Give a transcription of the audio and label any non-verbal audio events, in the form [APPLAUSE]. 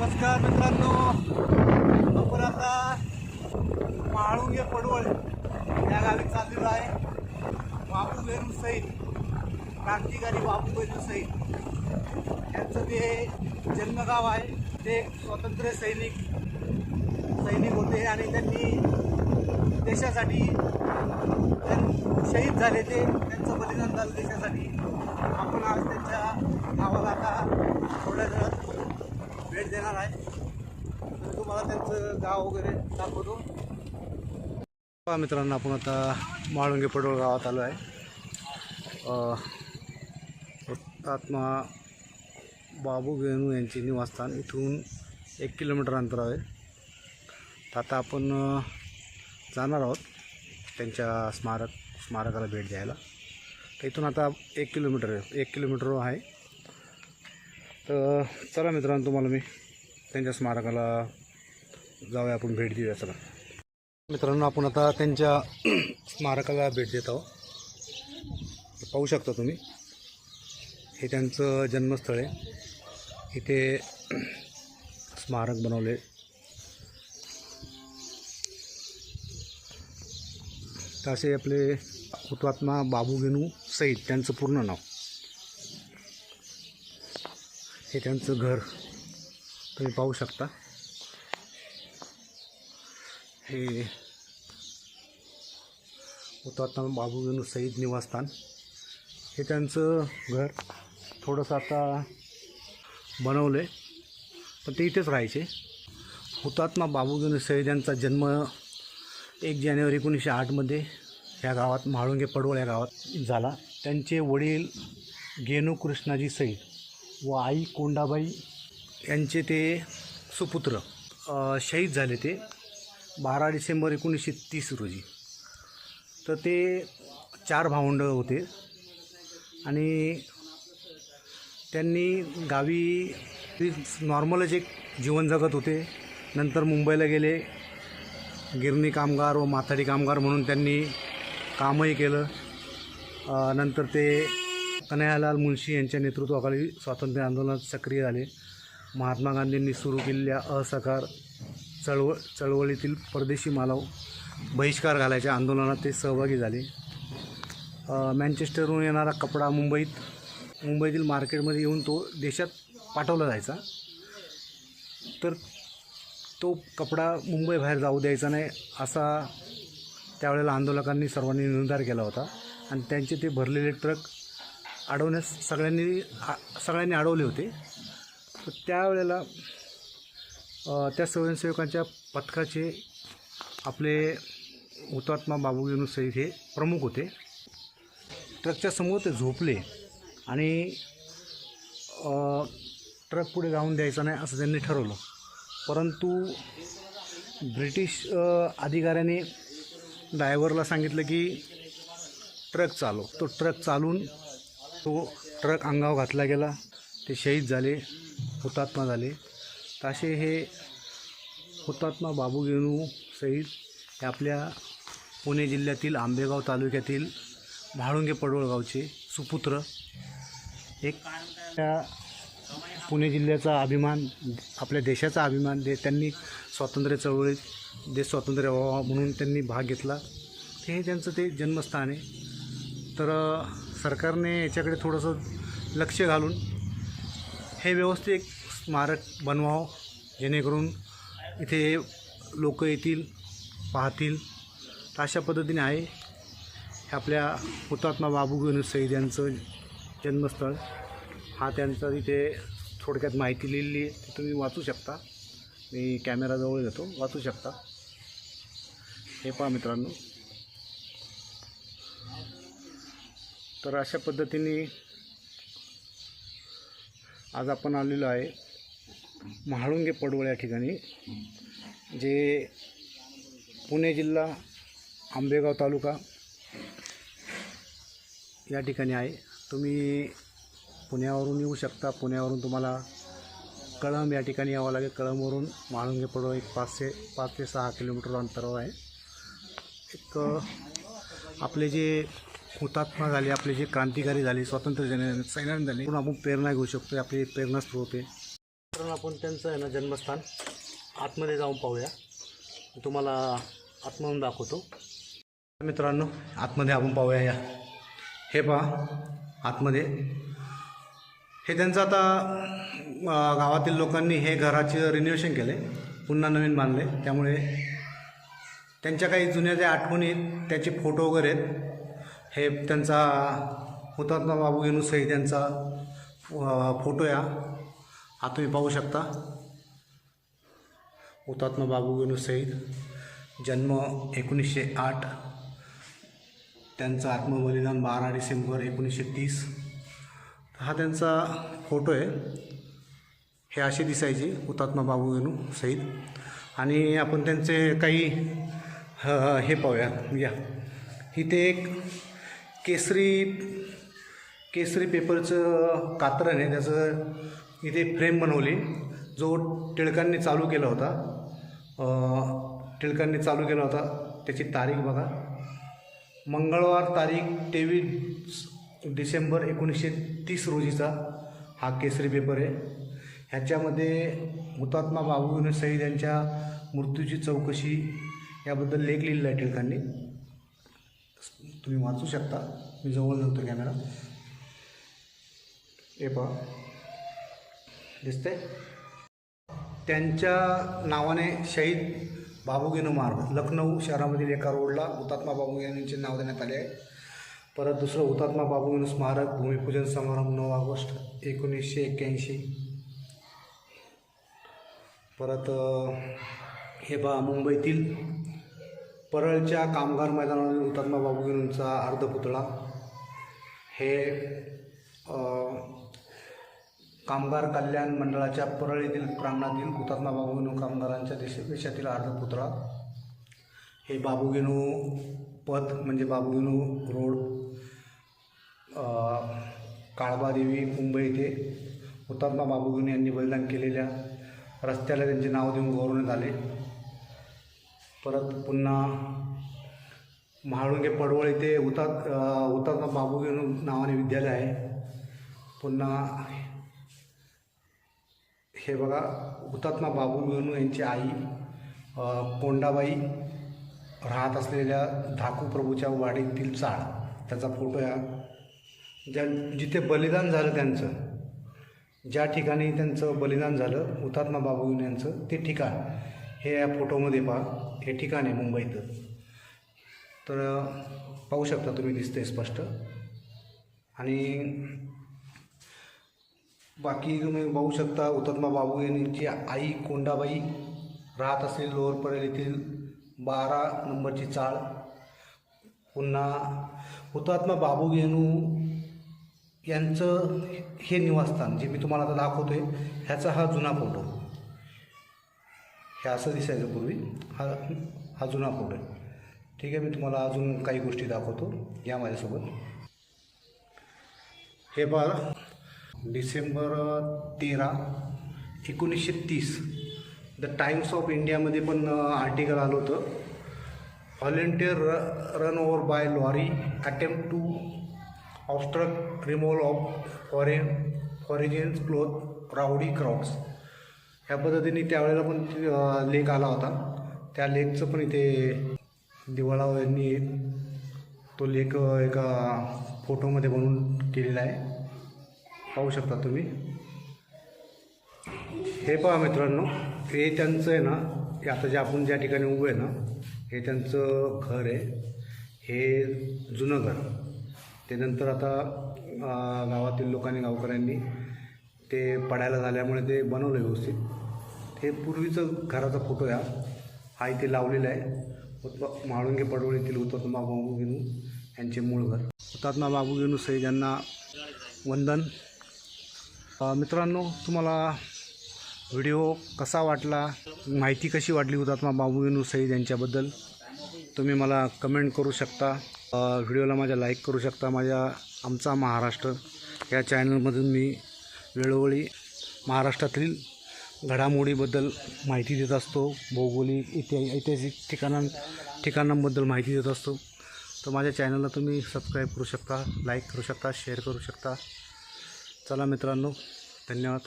नमस्कार मित्रांनो. आपण आता माळुंगे पडवळ या गावी चाललेलो आहे. बाबू बेरू सैन क्रांतिकारी बाबू बेरू सैन यांचं ते जन्मगाव आहे ते स्वतंत्र सैनिक सैनिक होते आणि त्यांनी देशासाठी त्यां- शहीद झाले ते त्यांचं बलिदान झालं देशासाठी. आपण आज त्यांच्या नावाला आता थोड्या वेळात भेट देणार आहे. तर तुम्हाला त्यांचं गाव वगैरे दाखवतो. पहा मित्रांनो आपण आता माळुंगे पडोळ गावात आलो आहे. आत्मा बाबू वेणू यांचे निवासस्थान इथून एक किलोमीटर अंतरावर आहे. तर आता आपण जाणार आहोत त्यांच्या स्मारक स्मारकाला भेट द्यायला. तर इथून आता एक किलोमीटर एक किलोमीटर आहे. तर चला मित्रांनो तुम्हाला मी त्यांच्या स्मारकाला जाऊया आपण भेट देऊया चला. मित्रांनो आपण आता त्यांच्या [CLEARS THROAT] स्मारकाला भेट देत आहोत. पाहू शकता तुम्ही हे त्यांचं जन्मस्थळ आहे. इथे [CLEARS THROAT] स्मारक बनवले. तर असे आपले हुतात्मा बाबू गेनू सईद त्यांचं पूर्ण नाव. हे त्यांचं घर तुम्ही पाहू शकता. हे हुतात्मा बाबू गेनू सईद निवासस्थान. हे त्यांचं घर थोडंसं आता बनवलं आहे पण ते इथेच राहायचे. हुतात्मा बाबू सईद यांचा जन्म एक जानेवारी एकोणीसशे आठमध्ये ह्या गावात म्हाळुंगे पडवळ या गावात झाला. त्यांचे वडील गेनू कृष्णाजी सईद व आई कोंडाबाई यांचे ते सुपुत्र शहीद झाले ते बारा डिसेंबर एकोणीसशे तीस रोजी. तर ते चार भावंड होते आणि त्यांनी गावी नॉर्मलच एक जीवन जगत होते नंतर मुंबईला गेले गिरणी कामगार व माथाडी कामगार म्हणून त्यांनी कामही केलं नंतर ते कन्हैयालाल मुन्शी यांच्या नेतृत्वाखाली स्वातंत्र्य आंदोलनात सक्रिय झाले. महात्मा गांधींनी सुरू केलेल्या असहकार चळवळ चळवळीतील परदेशी मालाव बहिष्कार घालायच्या आंदोलनात ते सहभागी झाले. अ, येणारा कपडा मुंबईत मुंबईतील मार्केटमध्ये येऊन तो देशात पाठवला जायचा. तर तो कपडा मुंबईबाहेर जाऊ द्यायचा नाही असा त्यावेळेला आंदोलकांनी सर्वांनी निर्धार केला होता. आणि त्यांचे ते भरलेले ट्रक अडवण्यास सगळ्यांनी आ- सगळ्यांनी अडवले होते. तर त्यावेळेला त्या स्वयंसेवकांच्या पथकाचे आपले हुतात्मा बाबू युनू सईद हे प्रमुख होते. ट्रकच्या समोर ते झोपले आणि ट्रक पुढे जाऊन द्यायचा नाही असं त्यांनी ठरवलं. परंतु ब्रिटिश अधिकाऱ्याने ड्रायव्हरला सांगितलं की ट्रक चालव. तो ट्रक चालून तो ट्रक अंगावर घातला गेला. ते शहीद झाले हुतात्मा झाले. तर असे हे हुतात्मा बाबू गेणू सईद हे आपल्या पुणे जिल्ह्यातील आंबेगाव तालुक्यातील म्हाळुंगे पडवळ गावचे सुपुत्र. एक त्या पुणे जिल्ह्याचा अभिमान आपल्या देशाचा अभिमान दे त्यांनी स्वातंत्र्य चळवळीत देश स्वातंत्र्य व्हावा म्हणून त्यांनी भाग घेतला. हे त्यांचं ते जन्मस्थान आहे. तर सरकारने याच्याकडे थोडंसं लक्ष घालून हे व्यवस्थित एक स्मारक बनवावं जेणेकरून इथे लोक येतील पाहतील. तर अशा पद्धतीने आहे हे आपल्या हुतात्मा बाबू गणेश सईद यांचं जन्मस्थळ. हा त्यांचा इथे थोडक्यात माहिती लिहिलेली आहे ती तुम्ही वाचू शकता. मी कॅमेराजवळ येतो वाचू शकता. हे पहा मित्रांनो. तर अशा पद्धतीने आज आपण आलेलो आहे महाळुंगे पडवळ या ठिकाणी जे पुणे जिल्हा आंबेगाव तालुका या ठिकाणी आहे. तुम्ही पुण्यावरून येऊ शकता. पुण्यावरून तुम्हाला कळंब या ठिकाणी यावं लागेल. कळंबवरून महाळुंगे पडवळ एक पाचशे पाच ते सहा किलोमीटर अंतरावर आहे. एक आपले जे हुतात्मा झाले आपले जे क्रांतिकारी झाले स्वातंत्र्य सेना- सैनानी झाले म्हणून आपण प्रेरणा घेऊ शकतो आपली प्रेरणा स्रोत आहे. कारण आपण त्यांचं आहे ना जन्मस्थान. आतमध्ये जाऊन पाहूया. तुम्हाला आतमधून दाखवतो. मित्रांनो आतमध्ये आपण पाहूया या. हे पहा आतमध्ये. हे त्यांचं आता गावातील लोकांनी हे घराचे रिनोव्हेशन केले. पुन्हा नवीन बांधले. त्यामुळे त्यांच्या काही जुन्या ज्या आठवणी आहेत त्याचे फोटो वगैरे आहेत. हे त्यांचा हुतात्मा बाबू गेनू त्यांचा फोटो या. हा तुम्ही पाहू शकता. हुतात्मा बाबू गेनू जन्म एकोणीसशे आठ. त्यांचं आत्मबलिदान बारा डिसेंबर एकोणीसशे तीस. हा त्यांचा फोटो आहे. हे असे दिसायचे हुतात्मा बाबू गेनू सहित आणि आपण त्यांचे काही हे पाहूया. या. इथे एक केसरी केसरी पेपरचं कात्रण आहे. त्याचं इथे फ्रेम बनवली. जो टिळकांनी चालू केला होता टिळकांनी चालू केला होता त्याची तारीख बघा. मंगळवार तारीख तेवीस डिसेंबर एकोणीसशे तीस रोजीचा हा केसरी पेपर आहे. ह्याच्यामध्ये हुतात्मा बाबू सईद यांच्या मृत्यूची चौकशी याबद्दल लेख लिहिलेला आहे टिळकांनी. तुम्ही वाचू शकता. मी जवळ जातो कॅमेरा. हे पहा. दिसते त्यांच्या नावाने शहीद बाबूगेनू मार्ग लखनौ शहरामधील एका रोडला हुतात्मा बाबूगेनू यांचे नाव देण्यात आले आहे. परत दुसरं हुतात्मा बाबूगेनू स्मारक भूमिपूजन समारंभ नऊ ऑगस्ट एकोणीसशे एक्क्याऐंशी. परत हे बा मुंबईतील परळच्या कामगार मैदानावरील हुतात्मा बाबूगेनूंचा अर्धपुतळा हे कामगार कल्याण मंडळाच्या परळ येथील प्रांगणातील हुतात्मा बाबूगिनू कामगारांच्या देश देशातील अर्धपुतळा हे बाबूगिनू पथ म्हणजे बाबूगिनू रोड काळबादेवी मुंबई येथे हुतात्मा बाबूगिनू यांनी बलिदान केलेल्या. रस्त्याला त्यांचे नाव देऊन गौरवण्यात आले. परत पुन्हा म्हाळुंगे पडवळ इथे उतात अ, हुतात्मा बाबूगेनू नावाने विद्यालय आहे. पुन्हा हे बघा हुतात्मा बाबू गेनू यांची आई कोंडाबाई राहत असलेल्या धाकू प्रभूच्या वाडीतील चाळ त्याचा फोटो या. ज्या जिथे बलिदान झालं त्यांचं ज्या ठिकाणी त्यांचं बलिदान झालं हुतात्मा बाबू यांचं ते ठिकाण. हे या फोटोमध्ये पहा हे ठिकाण आहे मुंबईत तर पाहू शकता तुम्ही दिसते स्पष्ट. आणि बाकी तुम्ही पाहू शकता हुतात्मा बाबू यांची आई कोंडाबाई राहत असलेली लोअर परेल येथील बारा नंबरची चाळ. पुन्हा हुतात्मा बाबू गेनू यांचं हे निवासस्थान जे मी तुम्हाला आता दाखवतो आहे ह्याचा हा जुना फोटो हे असं दिसायचं पूर्वी. हा हा जुना फोटो आहे. ठीक आहे मी तुम्हाला अजून काही गोष्टी दाखवतो या माझ्यासोबत. हे बार डिसेंबर तेरा एकोणीसशे तीस. द टाइम्स ऑफ इंडियामध्ये पण आर्टिकल आलं होतं. व्हॉलेंटियर र run over by lorry attempt to obstruct removal of foreign फॉरेजियन्स cloth rowdy crops ह्या पद्धतीने त्यावेळेला पण लेख आला होता. त्या लेखचं पण इथे दिवाळा यांनी तो लेख एका फोटोमध्ये बनवून केलेला आहे. पाहू शकता तुम्ही. हे पहा मित्रांनो हे त्यांचं आहे ना हे आता जे आपण ज्या ठिकाणी उभं आहे ना हे त्यांचं घर आहे. हे जुनं घर. त्यानंतर आता गावातील लोकांनी गावकऱ्यांनी ते पडायला झाल्यामुळे ते बनवलं व्यवस्थित. हे पूर्वीचं घराचा फोटो आहे हा. इथे लावलेला आहे. हुत म्हाळुंगे पडवळ येथील हुतात्मा बाबू गेनू यांचे मूळ घर. हुतात्मा बाबू गेनू सई यांना वंदन. मित्रांनो तुम्हाला व्हिडिओ कसा वाटला? माहिती कशी वाटली हुतात्मा बाबू गेनू सईद यांच्याबद्दल तुम्ही मला कमेंट करू शकता. व्हिडिओला माझ्या लाईक करू शकता. माझ्या आमचा महाराष्ट्र या चॅनलमधून मी वेळोवेळी महाराष्ट्रातील घडामोडीबद्दल माहिती देत असतो. भौगोलिक इति ऐतिहासिक ठिकाणां ठिकाणांबद्दल माहिती देत असतो. तर माझ्या चॅनलला तुम्ही सबस्क्राईब करू शकता लाईक करू शकता शेअर करू शकता. चला मित्रांनो धन्यवाद.